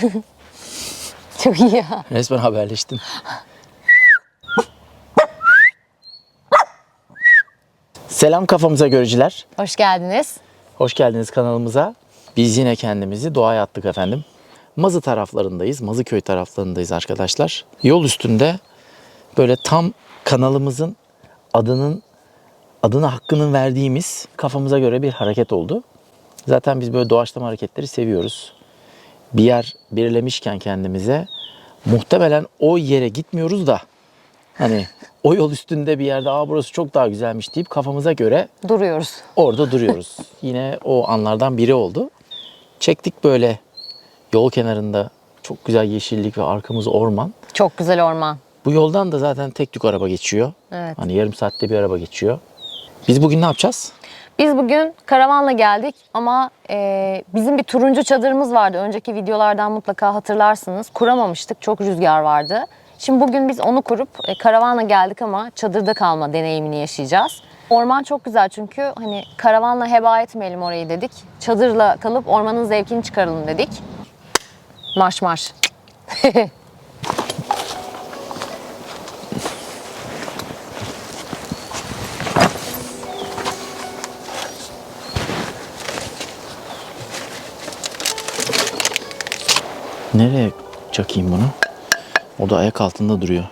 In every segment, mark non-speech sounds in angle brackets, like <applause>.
<laughs> Çok iyi ya. Resmen haberleştin. Selam kafamıza görücüler. Hoş geldiniz. Hoş geldiniz kanalımıza. Biz yine kendimizi doğaya attık efendim. Mazı taraflarındayız. Mazıköy taraflarındayız arkadaşlar. Yol üstünde böyle tam kanalımızın adının adına hakkının verdiğimiz kafamıza göre bir hareket oldu. Zaten biz böyle doğaçlama hareketleri seviyoruz. Bir yer belirlemişken kendimize muhtemelen o yere gitmiyoruz da hani o yol üstünde bir yerde aa burası çok daha güzelmiş deyip kafamıza göre Duruyoruz. orada duruyoruz. <laughs> Yine o anlardan biri oldu. Çektik böyle yol kenarında çok güzel yeşillik ve arkamız orman. Çok güzel orman. Bu yoldan da zaten tek tük araba geçiyor. Evet. Hani yarım saatte bir araba geçiyor. Biz bugün ne yapacağız? Biz bugün karavanla geldik ama e, bizim bir turuncu çadırımız vardı. Önceki videolardan mutlaka hatırlarsınız. Kuramamıştık. Çok rüzgar vardı. Şimdi bugün biz onu kurup e, karavanla geldik ama çadırda kalma deneyimini yaşayacağız. Orman çok güzel çünkü hani karavanla heba etmeyelim orayı dedik. Çadırla kalıp ormanın zevkini çıkaralım dedik. Marş marş. <laughs> Nereye çakayım bunu? O da ayak altında duruyor.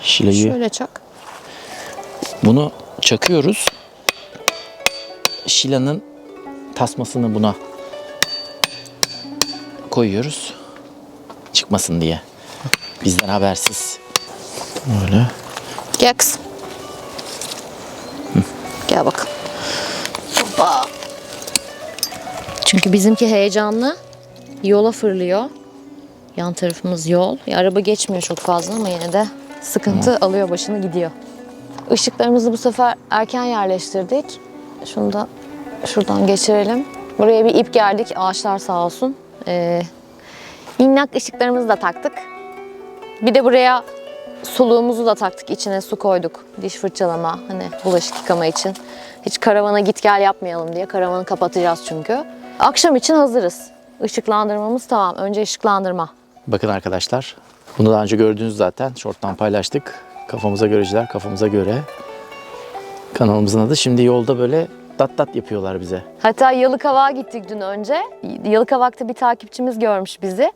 Şileyi. Şöyle çak. Bunu çakıyoruz. Şilanın tasmasını buna koyuyoruz. Çıkmasın diye. Bizden habersiz. Böyle. Gel kızım. Gel. Hoppa. Çünkü bizimki heyecanlı. Yola fırlıyor. Yan tarafımız yol. Ya, araba geçmiyor çok fazla ama yine de sıkıntı alıyor başını gidiyor. Işıklarımızı bu sefer erken yerleştirdik. Şunu da şuradan geçirelim. Buraya bir ip gerdik. Ağaçlar sağ olsun. Ee, minnak ışıklarımızı da taktık. Bir de buraya suluğumuzu da taktık. içine su koyduk. Diş fırçalama, hani bulaşık yıkama için. Hiç karavana git gel yapmayalım diye. Karavanı kapatacağız çünkü. Akşam için hazırız. Işıklandırmamız tamam. Önce ışıklandırma. Bakın arkadaşlar. Bunu daha önce gördünüz zaten. Short'tan paylaştık. Kafamıza göreciler, kafamıza göre. Kanalımızın adı. Şimdi yolda böyle dat dat yapıyorlar bize. Hatta Yalıkavak'a gittik dün önce. Yalıkavak'ta bir takipçimiz görmüş bizi.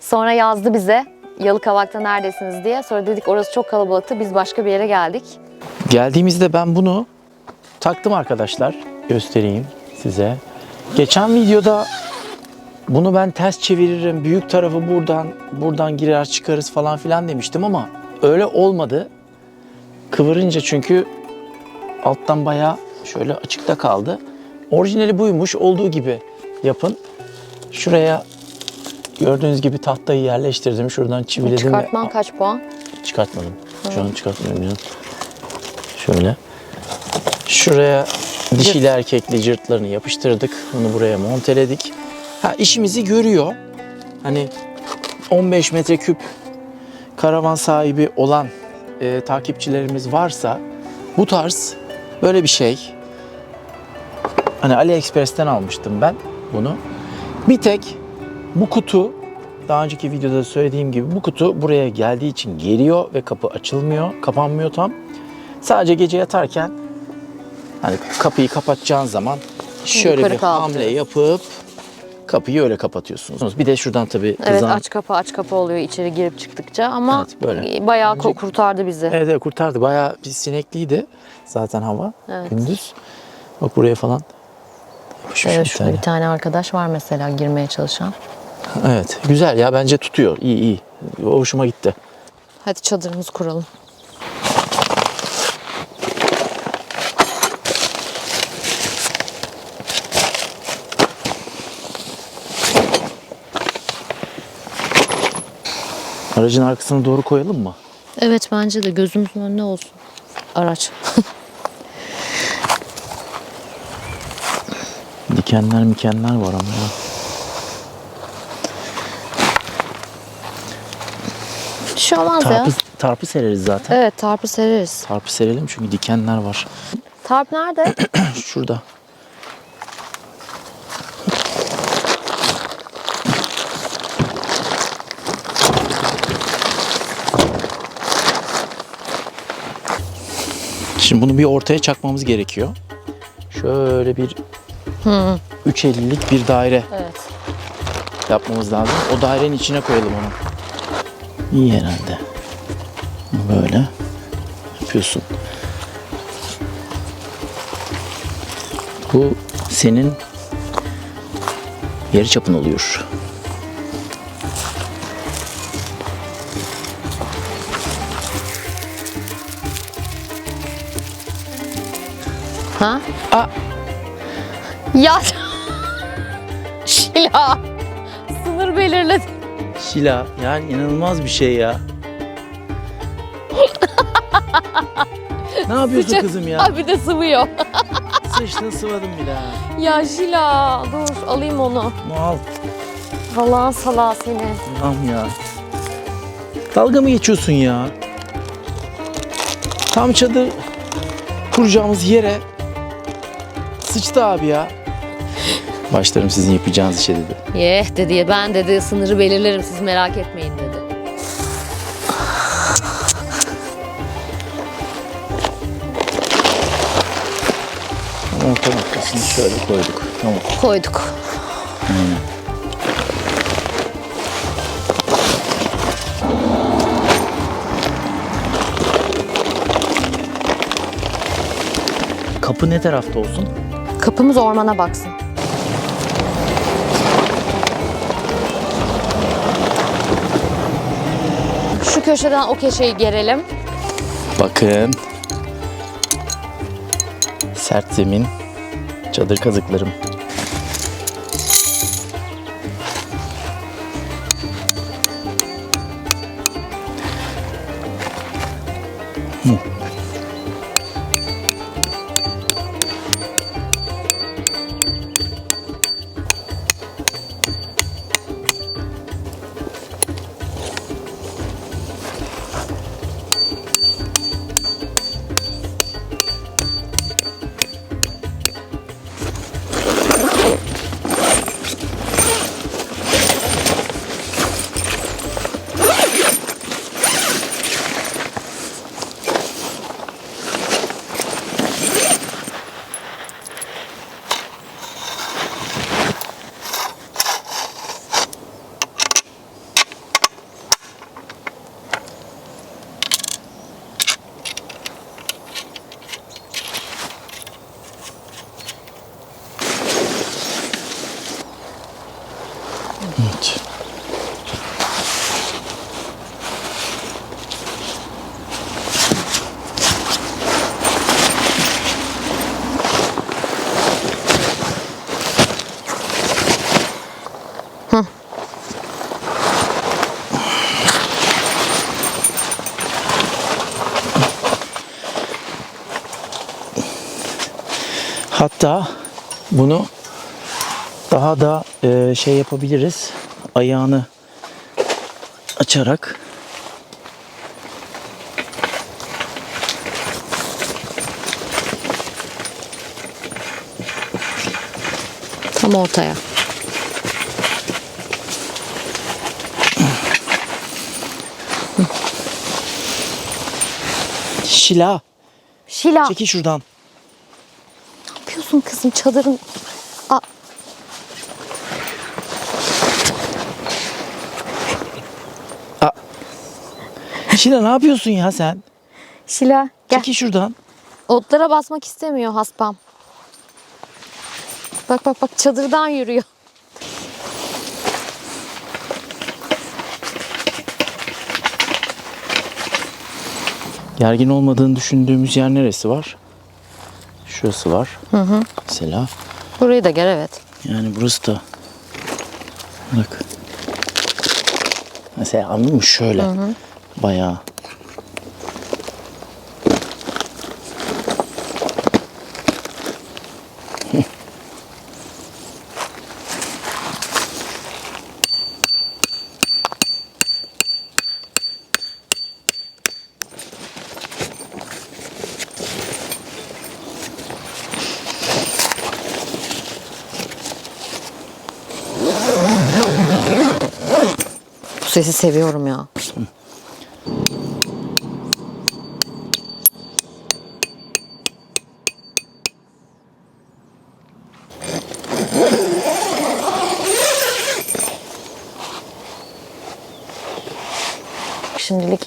Sonra yazdı bize. Yalıkavak'ta neredesiniz diye. Sonra dedik orası çok kalabalıktı. Biz başka bir yere geldik. Geldiğimizde ben bunu taktım arkadaşlar. Göstereyim size. Geçen videoda bunu ben ters çeviririm. Büyük tarafı buradan, buradan girer çıkarız falan filan demiştim ama öyle olmadı. Kıvırınca çünkü alttan bayağı şöyle açıkta kaldı. Orijinali buymuş. Olduğu gibi yapın. Şuraya gördüğünüz gibi tahtayı yerleştirdim. Şuradan çiviledim. ve- Çıkartman kaç puan? Çıkartmadım. Şu an çıkartmıyorum canım. Şöyle. Şuraya dişili erkekli cırtlarını yapıştırdık. Bunu buraya monteledik. Ha işimizi görüyor. Hani 15 metreküp karavan sahibi olan e, takipçilerimiz varsa bu tarz böyle bir şey hani AliExpress'ten almıştım ben bunu. Bir tek bu kutu daha önceki videoda söylediğim gibi bu kutu buraya geldiği için geliyor ve kapı açılmıyor, kapanmıyor tam. Sadece gece yatarken hani kapıyı kapatacağın zaman şöyle Yukarı bir hamle yapıp kapıyı öyle kapatıyorsunuz. Bir de şuradan tabii Evet aç kapı aç kapı oluyor içeri girip çıktıkça ama Evet, böyle. bayağı ko- kurtardı bizi. Evet, evet kurtardı. Bayağı bir sinekliydi zaten hava Evet. gündüz. Bak buraya falan yapışmış Evet, bir şurada tane. bir tane arkadaş var mesela girmeye çalışan. Evet güzel ya bence tutuyor. İyi iyi. O hoşuma gitti. Hadi çadırımızı kuralım. Aracın arkasına doğru koyalım mı? Evet bence de gözümüzün önüne olsun araç. <laughs> Dikenler mikenler var ama. ya. Bir şey olmaz ya. Tarpı, tarpı sereriz zaten. Evet tarpı sereriz. Tarpı serelim çünkü dikenler var. Tarp nerede? <clears throat> Şurada. Şimdi bunu bir ortaya çakmamız gerekiyor. Şöyle bir 3.50'lik bir daire Evet. yapmamız lazım. O dairenin içine koyalım onu. İyi herhalde. Böyle yapıyorsun. Bu senin yarı çapın oluyor. Ha? Aa, Ya <laughs> Şila. Sınır belirledi. Şila yani inanılmaz bir şey ya. <laughs> ne yapıyorsun kızım ya? Abi de sıvıyor. <laughs> Sıçtın sıvadın bir daha. Ya Şila dur alayım onu. Al. Allah'ın salağı seni. Allah'ım ya. Dalga mı geçiyorsun ya? Tam çadır kuracağımız yere sıçtı abi ya. Başlarım sizin yapacağınız işe dedi. Yeh dedi ben dedi sınırı belirlerim siz merak etmeyin dedi. Orta noktasını şöyle koyduk. Tamam. Koyduk. Kapı ne tarafta olsun? Kapımız ormana baksın. Şu köşeden o köşeyi gerelim. Bakın. Sert zemin. Çadır kazıklarım. Hatta bunu daha da e, şey yapabiliriz. Ayağını açarak Tam ortaya. Şila Şila. çekil şuradan. Yapıyorsun kızım çadırın? Aa, Şila ne yapıyorsun ya sen? Şila gel. Çekil şuradan. Otlara basmak istemiyor haspam. Bak bak bak çadırdan yürüyor. Gergin olmadığını düşündüğümüz yer neresi var? Şurası var. Hı hı. Mesela. Burayı da gel evet. Yani burası da. Bak. Mesela anladın mı? Şöyle. Bayağı. sesi seviyorum ya. Şimdilik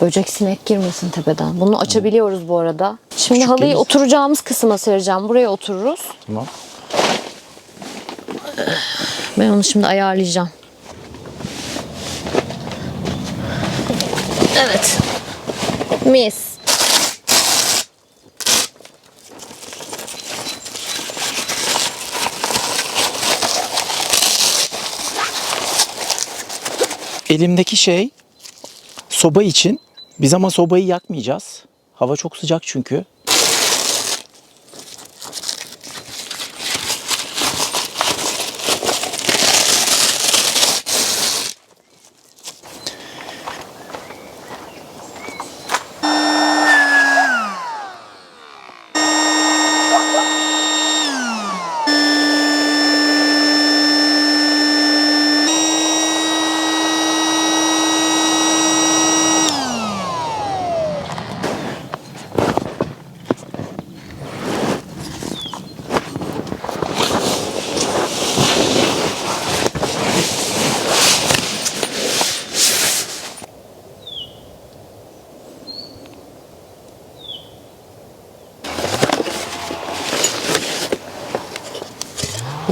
böcek sinek girmesin tepeden. Bunu açabiliyoruz bu arada. Şimdi Küçük halıyı deniz. oturacağımız kısma sereceğim. Buraya otururuz. Tamam. Ben onu şimdi ayarlayacağım. Evet. Mis. Elimdeki şey soba için. Biz ama sobayı yakmayacağız. Hava çok sıcak çünkü.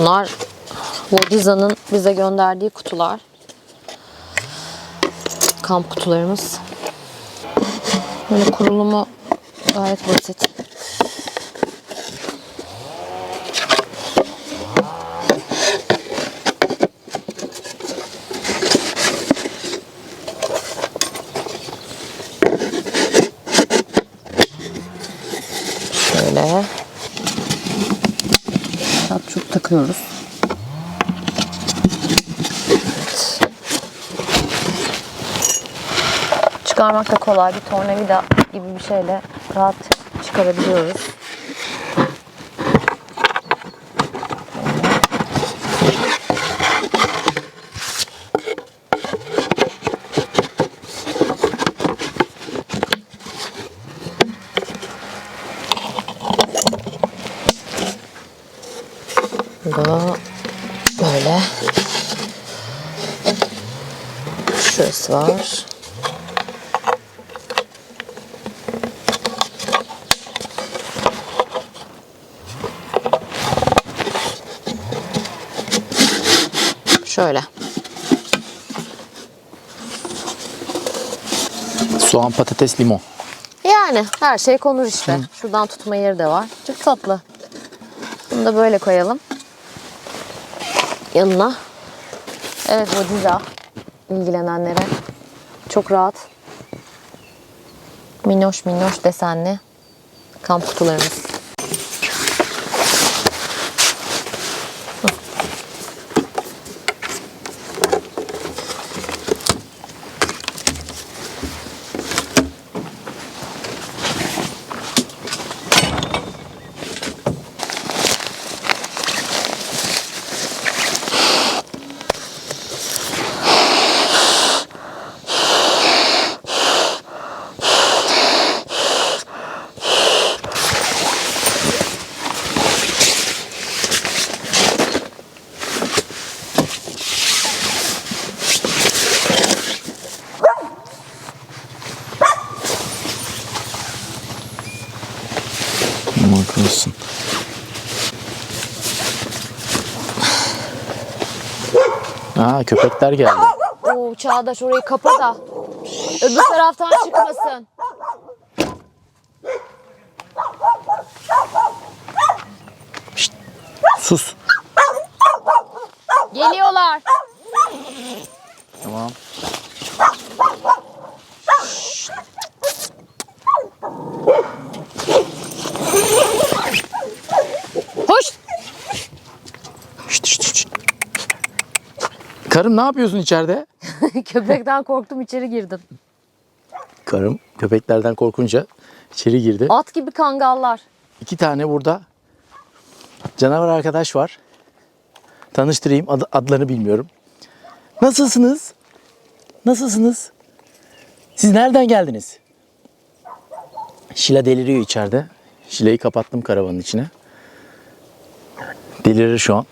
Bunlar Vodiza'nın bize gönderdiği kutular. Kamp kutularımız. Böyle kurulumu gayet basit. Şöyle çok takıyoruz. Çıkarmak da kolay. Bir tornavida gibi bir şeyle rahat çıkarabiliyoruz. Da böyle. Şurası var. Şöyle. Soğan, patates, limon. Yani her şey konur işte. Şuradan tutma yeri de var. Çok tatlı. Bunu da böyle koyalım. Yanına. Evet bu diza. ilgilenenlere. Çok rahat. Minnoş minnoş desenli kamp kutularımız. Aa köpekler geldi. Oo Çağdaş orayı kapa da. Öbür taraftan çıkmasın. Sus. Geliyorlar. Tamam. Hoş. Şşt, şşt, şşt. Karım ne yapıyorsun içeride? <laughs> Köpekten korktum içeri girdim. Karım köpeklerden korkunca içeri girdi. At gibi kangallar. İki tane burada canavar arkadaş var. Tanıştırayım. Ad- adlarını bilmiyorum. Nasılsınız? Nasılsınız? Siz nereden geldiniz? Şila deliriyor içeride. Şila'yı kapattım karavanın içine. Delirir şu an.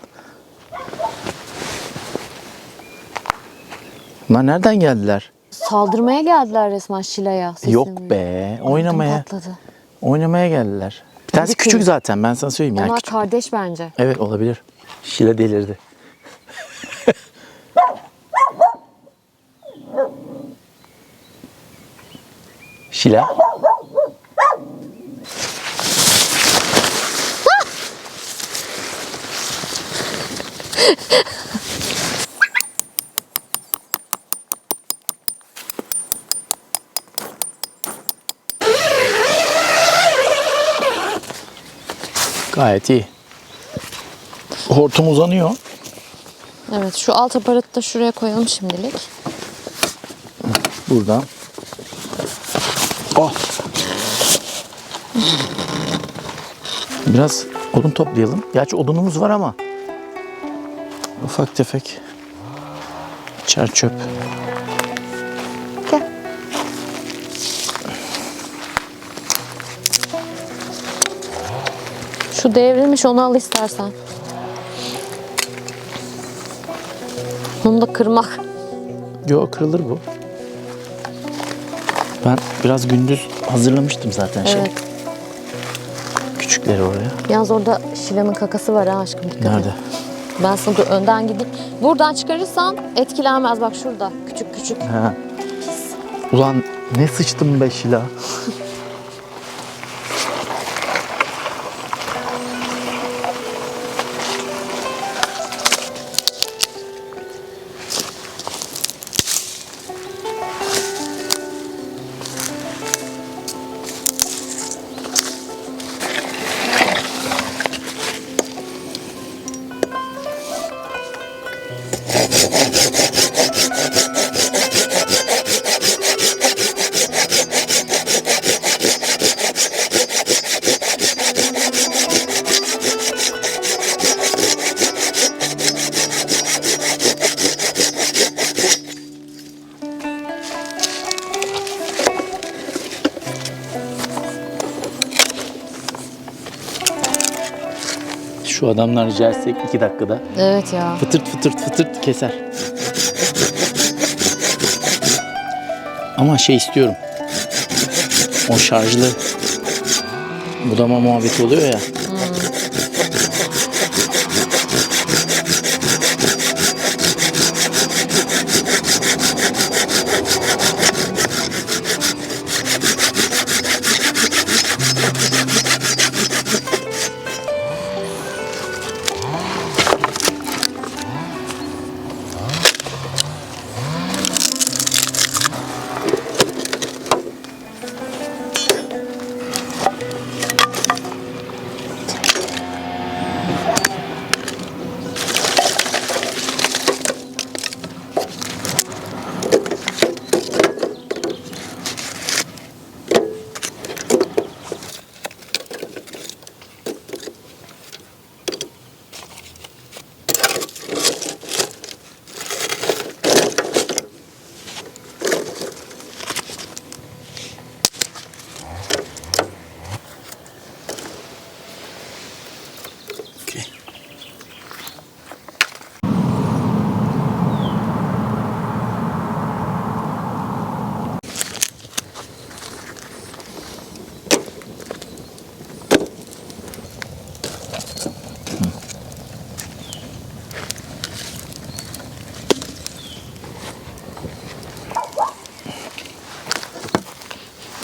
Bunlar nereden geldiler? saldırmaya geldiler resmen Şila'ya. Sesini Yok duyup. be. Oynamaya. patladı. Oynamaya geldiler. Bir tanesi küçük zaten ben sana söyleyeyim. Yani Onlar küçük. kardeş bence. Evet olabilir. Şile delirdi. <laughs> Şila. <laughs> Gayet iyi. Hortum uzanıyor. Evet şu alt aparatı da şuraya koyalım şimdilik. Buradan. Oh. Biraz odun toplayalım. Gerçi odunumuz var ama ufak tefek çer çöp. Şu devrilmiş onu al istersen. Bunu da kırmak. Yo kırılır bu. Ben biraz gündüz hazırlamıştım zaten şey. Evet. Küçükleri oraya. Yalnız orada Şila'nın kakası var ha aşkım dikkat et. Nerede? Ben sana dur önden gideyim. Buradan çıkarırsan etkilenmez bak şurada. Küçük küçük. Ha. Ulan ne sıçtım be Şila. Adamlar rica etsek iki dakikada Evet ya. fıtırt fıtırt fıtırt keser. Ama şey istiyorum. O şarjlı budama muhabbeti oluyor ya.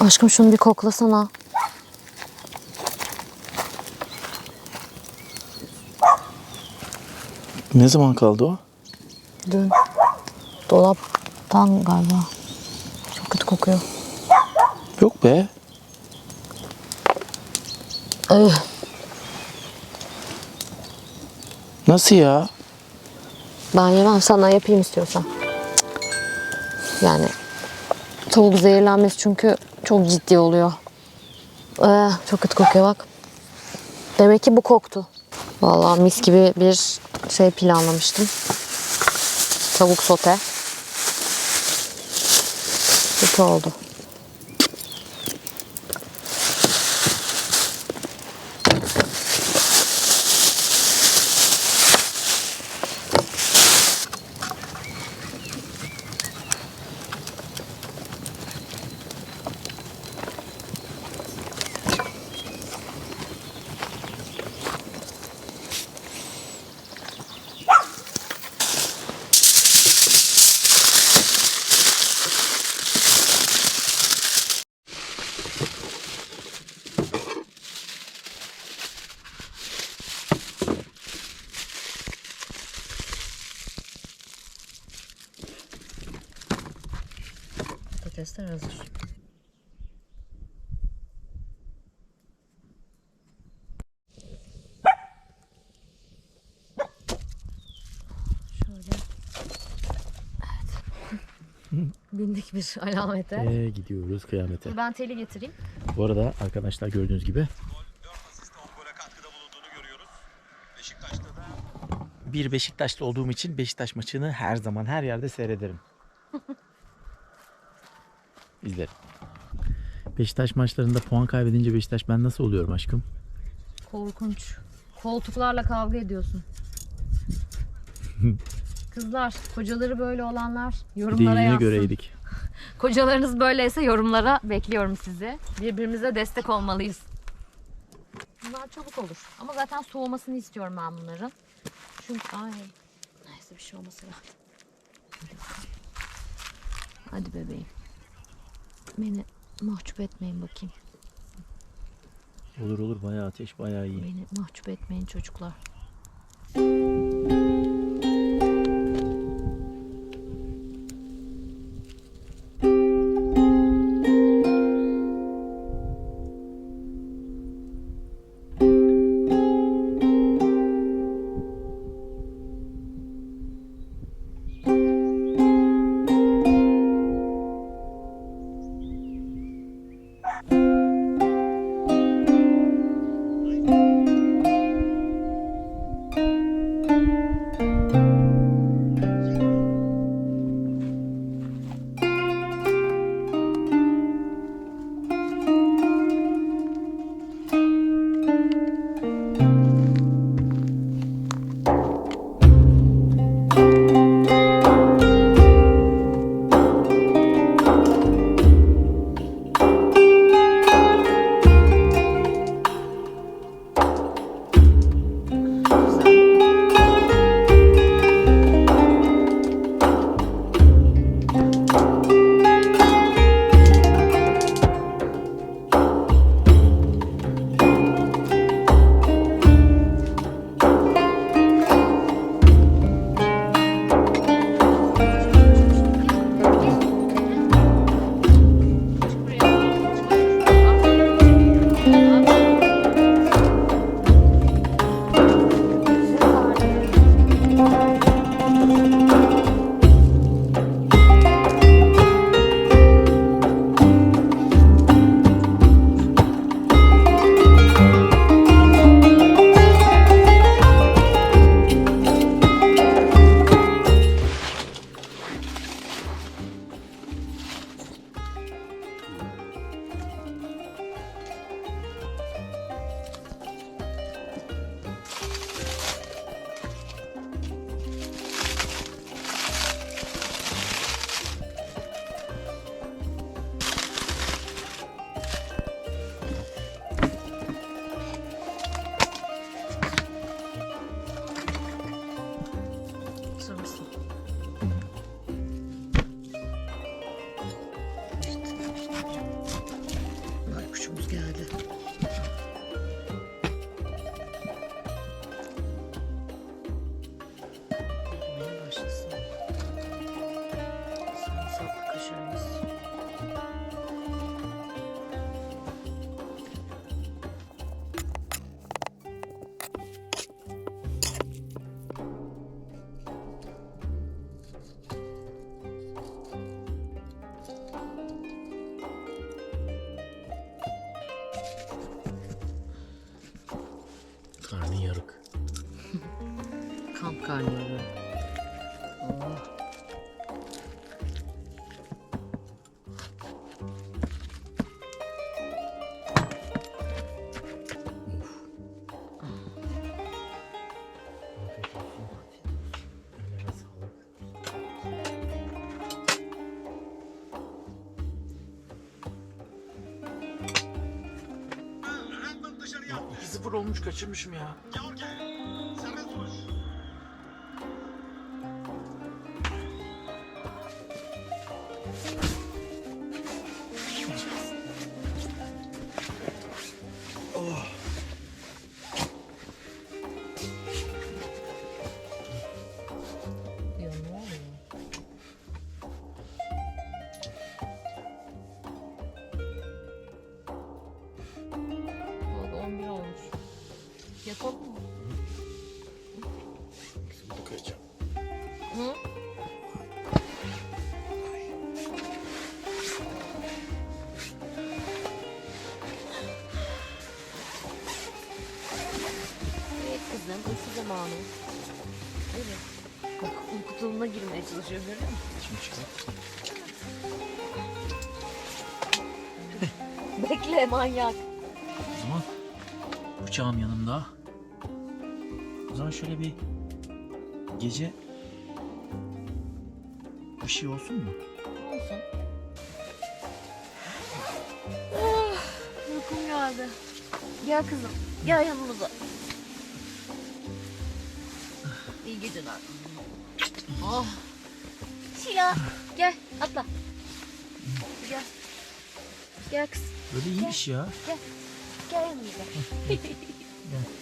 Aşkım şunu bir koklasana. Ne zaman kaldı o? Dün. Dolaptan galiba. Çok kötü kokuyor. Yok be. Ay, Nasıl ya? ben yemem sana yapayım istiyorsan. Yani tavuk zehirlenmesi çünkü çok ciddi oluyor. Ee, çok kötü kokuyor bak. Demek ki bu koktu. Vallahi mis gibi bir şey planlamıştım. Tavuk sote. Kötü oldu. Patatesler hazır. Şöyle. Evet. <laughs> Bindik bir alamete. Ve gidiyoruz kıyamete. Dur ben teli getireyim. Bu arada arkadaşlar gördüğünüz gibi 4 asist 10 gole katkıda bulunduğunu görüyoruz. Beşiktaş'ta da bir Beşiktaşlı olduğum için Beşiktaş maçını her zaman her yerde seyrederim. İzlerim. Beşiktaş maçlarında puan kaybedince Beşiktaş ben nasıl oluyorum aşkım? Korkunç. Koltuklarla kavga ediyorsun. <laughs> Kızlar, kocaları böyle olanlar yorumlara yerine yazsın. göreydik. <laughs> Kocalarınız böyleyse yorumlara bekliyorum sizi. Birbirimize destek olmalıyız. Bunlar çabuk olur. Ama zaten soğumasını istiyorum ben bunların. Çünkü ay neyse bir şey olması lazım. Hadi bebeğim. Beni mahcup etmeyin bakayım. Olur olur bayağı ateş bayağı iyi. Beni mahcup etmeyin çocuklar. Karnıyarığı. Oh. 2-0 olmuş kaçırmışım ya. George. Serbest Çalışıyor görüyor musun? Şimdi çıkart. <laughs> Bekle manyak. O zaman bıçağım yanımda. O zaman şöyle bir gece bir şey olsun mu? Olsun. Ah, uykum geldi. Gel kızım, gel yanımıza. İyi geceler. Oh. Şila, gel atla. Gel. Gel kız, Böyle iyiymiş ya. gel yanımıza. ya sıkıştı.